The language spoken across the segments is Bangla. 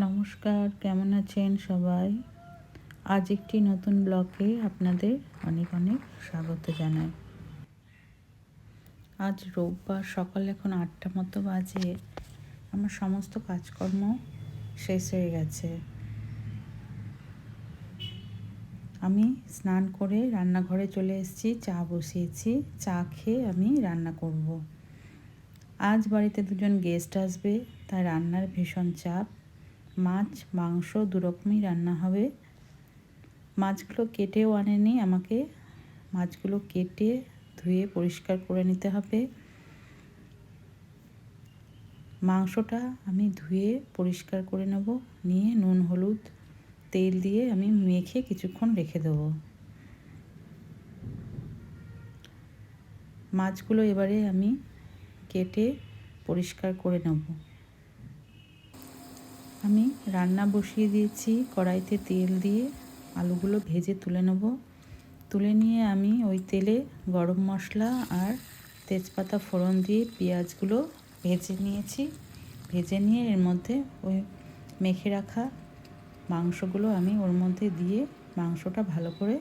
নমস্কার, কেমন আছেন সবাই? আজ একটি নতুন ব্লগে আপনাদের অনেক অনেক স্বাগত জানাই। আজ রোববার, সকাল এখন আটটা মতো বাজে। আমার সমস্ত কাজকর্ম শেষ হয়ে গেছে। আমি স্নান করে রান্নাঘরে চলে এসেছি, চা বসিয়েছি, চা খেয়ে আমি রান্না করব। আজ বাড়িতে দুজন গেস্ট আসবে, তাই রান্নার ভীষণ চাপ। মাছ, মাংস দুরকমই রান্না হবে। মাছগুলো কেটেও আনেনি, আমাকে মাছগুলো কেটে ধুয়ে পরিষ্কার করে নিতে হবে। মাংসটা আমি ধুয়ে পরিষ্কার করে নেব, নিয়ে নুন, হলুদ, তেল দিয়ে আমি মেখে কিছুক্ষণ রেখে দেবো। মাছগুলো এবারে আমি কেটে পরিষ্কার করে নেব। আমি রান্না বসিয়ে দিয়েছি, কড়াইতে তেল দিয়ে আলুগুলো ভেজে তুলে নেব। তুলে নিয়ে আমি ওই তেলে গরম মশলা আর তেজপাতা ফোড়ন দিয়ে পেঁয়াজগুলো ভেজে নিয়েছি। ভেজে নিয়ে এর মধ্যে ওই মেখে রাখা মাংসগুলো আমি ওর মধ্যে দিয়ে মাংসটা ভালো করে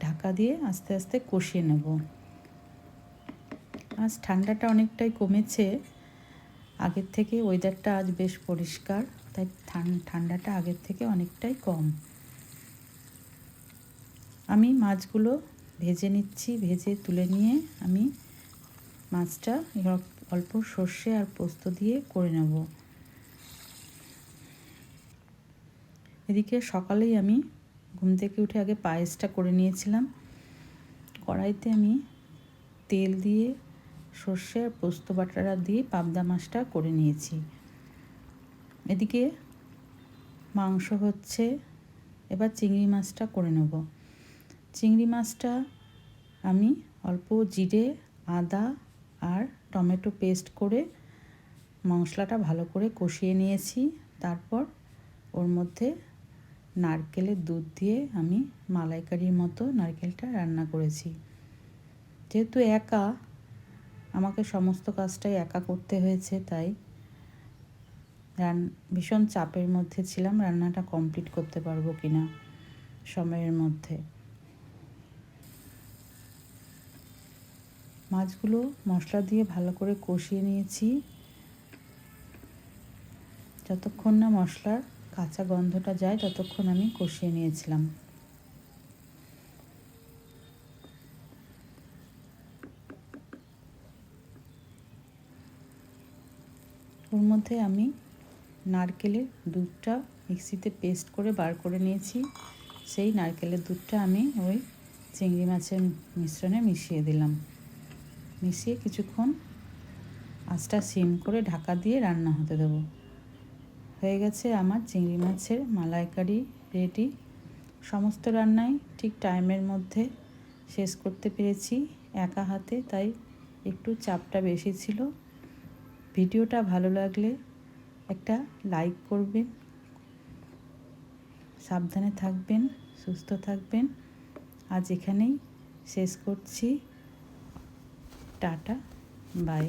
ঢাকা দিয়ে আস্তে আস্তে কষিয়ে নেব। আজ ঠান্ডাটা অনেকটাই কমেছে আগের থেকে ওয়েদারটা আজ বেশ পরিষ্কার, তাই ঠান্ডাটা আগের থেকে অনেকটাই কম। আমি মাছগুলো ভেজে নিচ্ছি, ভেজে তুলে নিয়ে আমি মাছটা অল্প সর্ষে আর পোস্ত দিয়ে করে নেব। এদিকে সকালেই আমি ঘুম থেকে উঠে আগে পায়েসটা করে নিয়েছিলাম। কড়াইতে আমি তেল দিয়ে সর্ষে আর পোস্ত বাটারা দিয়ে পাবদা মাছটা করে নিয়েছি। এদিকে মাংস হচ্ছে, এবার চিংড়ি মাছটা করে নেব। চিংড়ি মাছটা আমি অল্প জিরে, আদা আর টমেটো পেস্ট করে মশলাটা ভালো করে কষিয়ে নিয়েছি। তারপর ওর মধ্যে নারকেলের দুধ দিয়ে আমি মালাইকারির মতো নারকেলটা রান্না করেছি। যেহেতু একা আমাকে সমস্ত কাজটাই একা করতে হয়েছে, তাই রান, ভীষণ চাপের মধ্যে ছিলাম, রান্নাটা কমপ্লিট করতে পারব কি না সময়ের মধ্যে। মাছগুলো মশলা দিয়ে ভালো করে কষিয়ে নিয়েছি। যতক্ষণ না মশলার কাঁচা গন্ধটা যায়, ততক্ষণ আমি কষিয়ে নিয়েছিলাম। ওর মধ্যে আমি নারকেলের দুধটা মিক্সিতে পেস্ট করে বার করে নিয়েছি। সেই নারকেলের দুধটা আমি ওই চিংড়ি মাছের মিশ্রণে মিশিয়ে দিলাম। মিশিয়ে কিছুক্ষণ আঁচটা সিম করে ঢাকা দিয়ে রান্না হতে দেবো। হয়ে গেছে আমার চিংড়ি মাছের মালাইকারি রেডি। সমস্ত রান্নাই ঠিক টাইমের মধ্যে শেষ করতে পেরেছি। একা হাতে তাই একটু চাপটা বেশি ছিল। ভিডিওটা ভালো লাগলে একটা লাইক করবেন, সাবধানে থাকবেন, সুস্থ থাকবেন। আজ এখানেই শেষ করছি। Tata, bye.